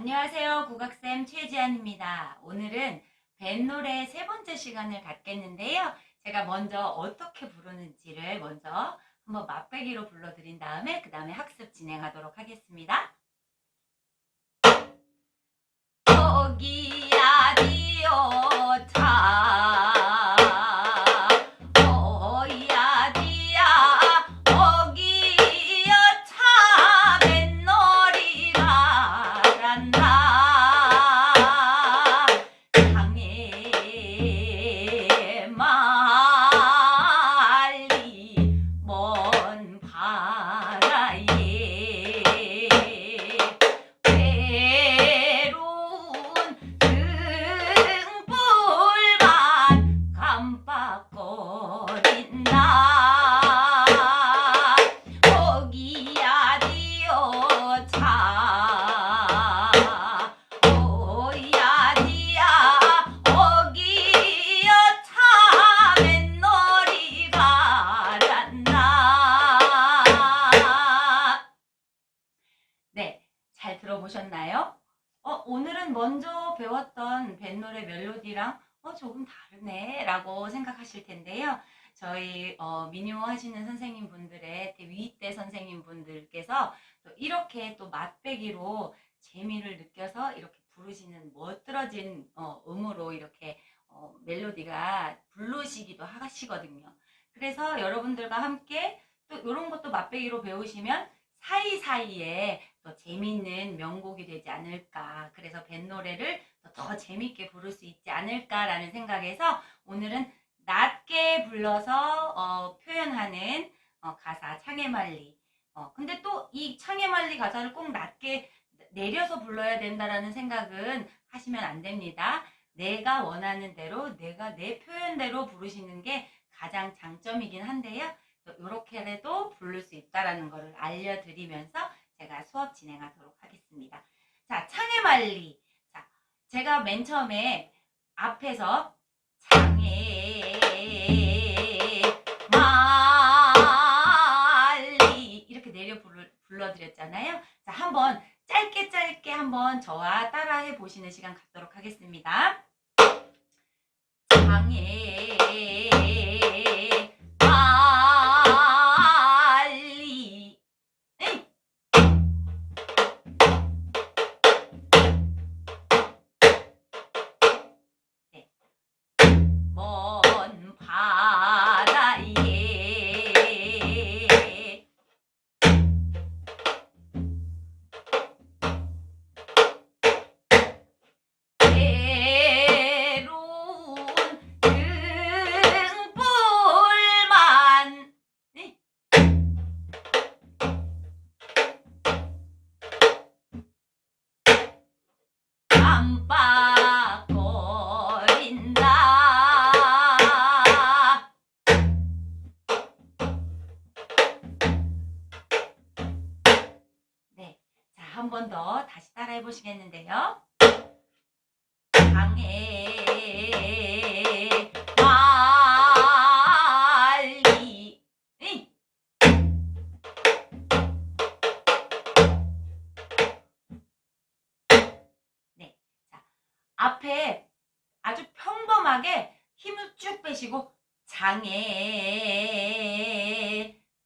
안녕하세요. 국악쌤 최지안입니다. 오늘은 뱃노래 세 번째 시간을 갖겠는데요. 제가 먼저 어떻게 부르는지를 먼저 한번 맛배기로 불러드린 다음에 그 다음에 학습 진행하도록 하겠습니다. 거기야 디어차 조금 다르네 라고 생각하실 텐데요. 저희 어, 민요 하시는 선생님 분들의 위때 선생님 분들께서 또 이렇게 또 맛배기로 재미를 느껴서 이렇게 부르시는 멋들어진 어, 음으로 이렇게 어, 멜로디가 부르시기도 하시거든요. 그래서 여러분들과 함께 또 이런 것도 맛배기로 배우시면 사이사이에 또 재미있는 명곡이 되지 않을까. 그래서 뱃노래를 더, 더 재미있게 부를 수 있지 않을까라는 생각에서 오늘은 낮게 불러서 어, 표현하는 어, 가사 창해말리. 어, 근데 또 이 창해말리 가사를 꼭 낮게 내려서 불러야 된다라는 생각은 하시면 안 됩니다. 내가 원하는 대로 내가 내 표현대로 부르시는 게 가장 장점이긴 한데요. 또 이렇게라도 부를 수 있다라는 것을 알려드리면서 제가 수업 진행하도록 하겠습니다. 자, 창해말리. 자, 제가 맨 처음에 앞에서 창해 말리 이렇게 내려 부를, 불러 드렸잖아요. 자, 한번 짧게 짧게 한번 저와 따라해 보시는 시간 갖도록 하겠습니다. 창해 보시겠는데요. 응. 네, 자, 앞에 아주 평범하게 힘을 쭉 빼시고 장에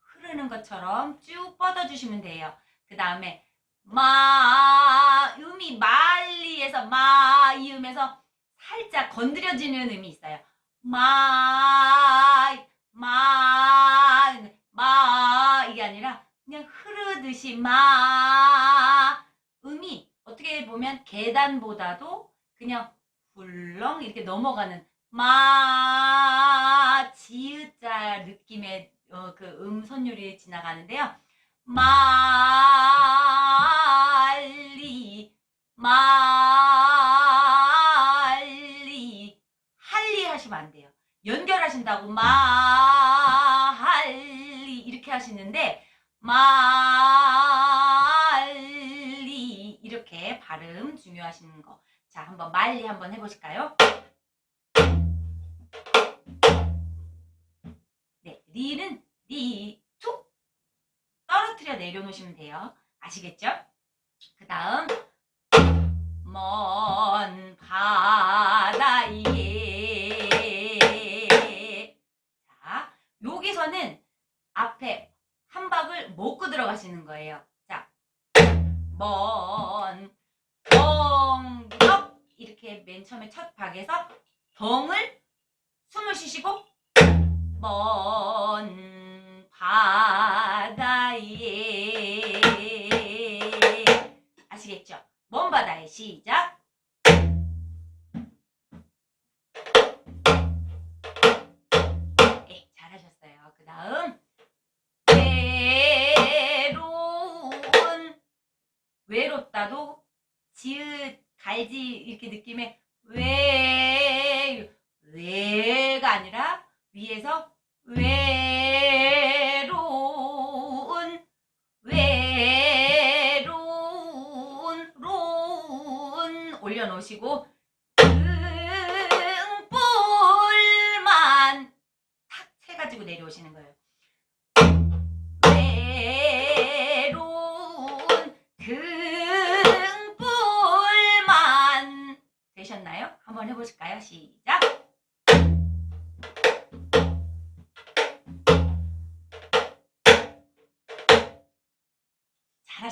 흐르는 것처럼 쭉 뻗어주시면 돼요. 그 다음에 마 음이 말리에서 마 이음에서 살짝 건드려지는 음이 있어요. 마, 마, 마 이게 아니라 그냥 흐르듯이 마 음이 어떻게 보면 계단보다도 그냥 훌렁 이렇게 넘어가는 마 지읒자 느낌의 어, 그 음선율이 지나가는데요. 말리 말리 할리 하시면 안 돼요. 연결하신다고 말리 이렇게 하시는데 말리 이렇게 발음 중요하시는 거. 자, 한번 말리 한번 해보실까요? 네, 리는 리, 툭 떨어뜨려 내려놓으시면 돼요. 아시겠죠? 그 다음 먼 바다에 자 여기서는 앞에 한 박을 먹고 들어가시는 거예요 자 먼 덩덕 이렇게 맨 처음에 첫 박에서 덩을 숨을 쉬시고 먼 바다에 아시겠죠? 먼 바다에 시작 네, 잘하셨어요. 그 다음 외로운 외롭다도 지읒 갈지 이렇게 느낌의 외 외가 아니라 위에서 외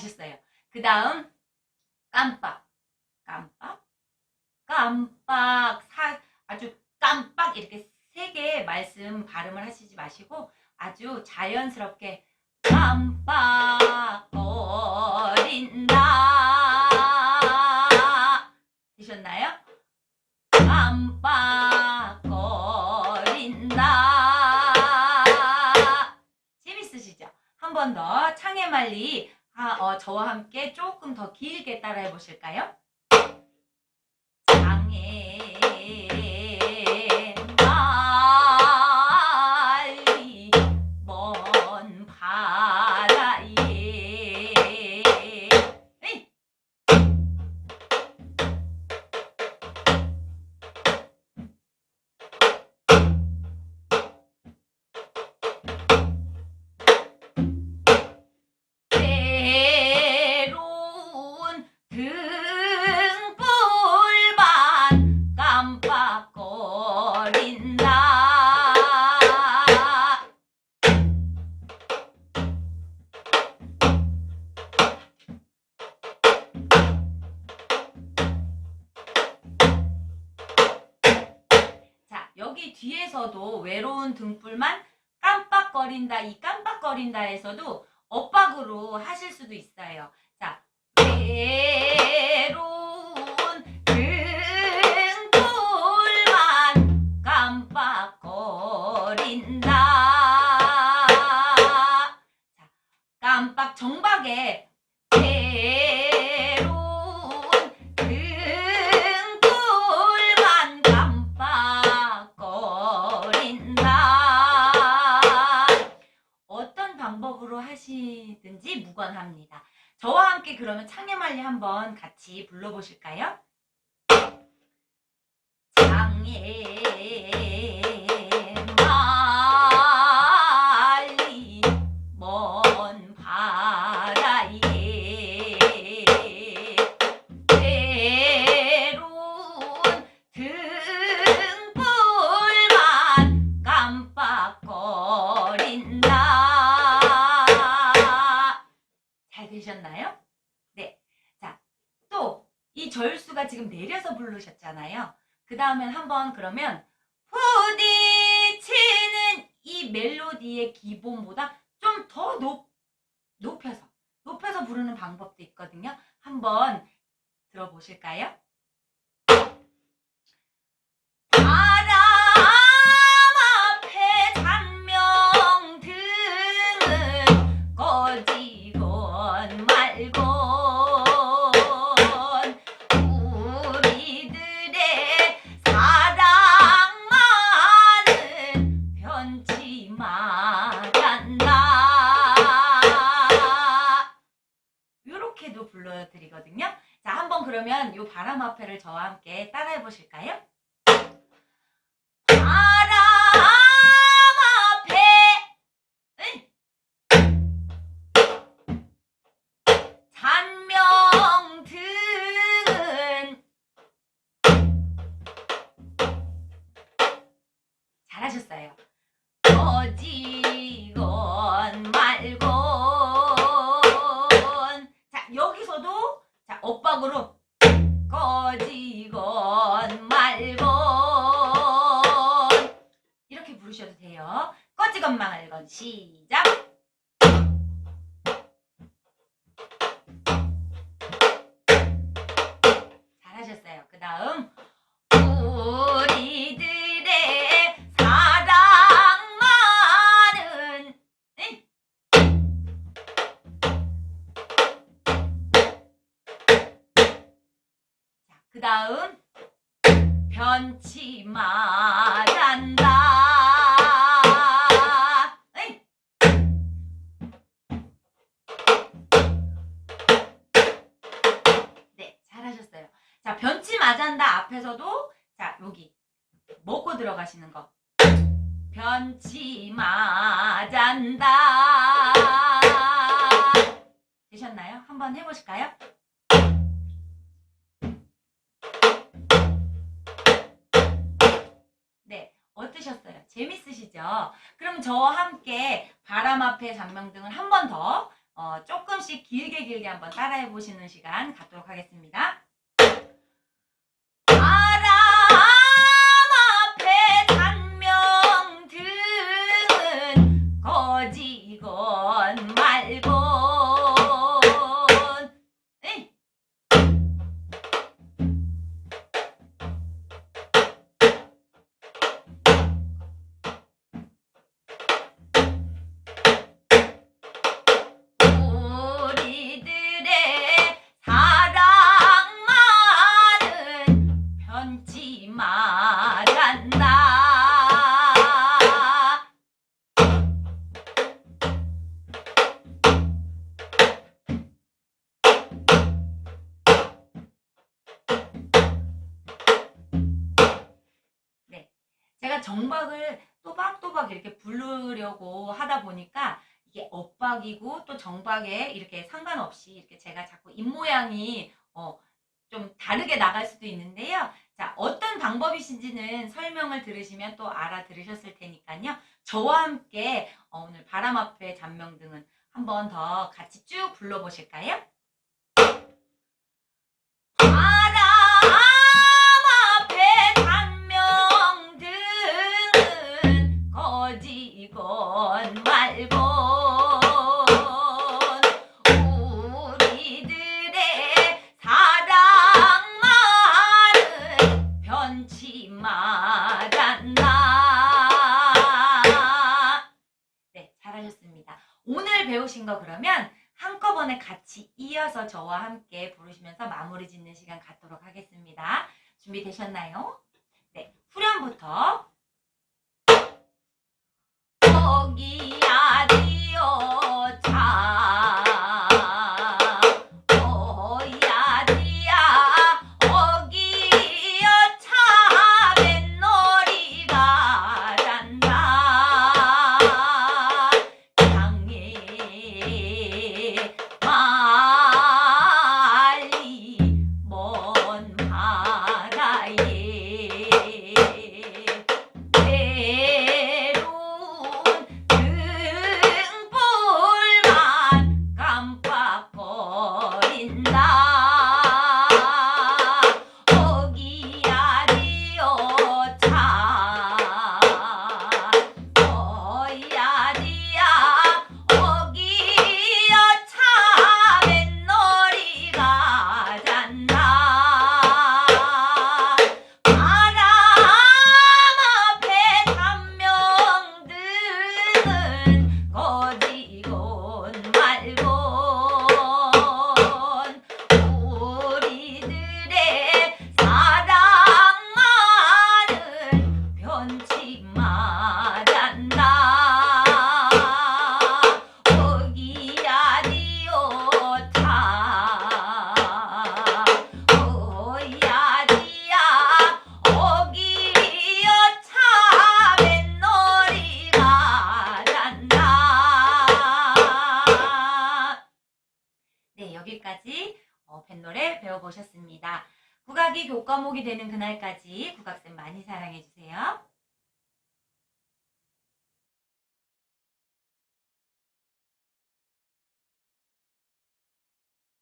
잘하셨어요. 그 다음 깜빡, 깜빡, 깜빡, 사, 아주 깜빡 이렇게 세개 말씀 발음을 하시지 마시고 아주 자연스럽게 깜빡거린다 되셨나요? 깜빡거린다 재밌으시죠? 한 번 더 창의 말리 아, 어, 저와 함께 조금 더 길게 따라해 보실까요? 장애 깜빡거린다. 이 깜빡거린다에서도 엇박으로 하실 수도 있어요. 자, 외로운 깜빡 정박에 같이 불러보실까요? 창의 이 절수가 지금 내려서 부르셨잖아요. 그 다음엔 한번 그러면 부딪히는 이 멜로디의 기본보다 좀더 높, 높여서 높여서 부르는 방법도 있거든요. 한번 들어보실까요? 앞에를 저와 함께 따라해 보실까요? 마잔다 앞에서도 자, 여기 먹고 들어가시는 거. 변치 마잔다. 되셨나요? 한번 해보실까요? 네, 어떠셨어요? 재밌으시죠? 그럼 저와 함께 바람 앞에 잔명등을 한 번 더, 어, 조금씩 길게 길게 한번 따라해 보시는 시간 갖도록 하겠습니다. 또박또박 이렇게 부르려고 하다 보니까 이게 엇박이고 또 정박에 이렇게 상관없이 이렇게 제가 자꾸 입모양이 어, 좀 다르게 나갈 수도 있는데요. 자, 어떤 방법이신지는 설명을 들으시면 또 알아들으셨을 테니까요. 저와 함께 어, 오늘 바람 앞에 잔명등은 한 번 더 같이 쭉 불러보실까요? 거지건 말건 우리들의 사랑만은 변치 말란다. 네, 잘하셨습니다. 오늘 배우신 거 그러면 한꺼번에 같이 이어서 저와 함께 부르시면서 마무리 짓는 시간 갖도록 하겠습니다. 준비되셨나요? 네, 후렴부터 국악이 교과목이 되는 그날까지 국악쌤 많이 사랑해주세요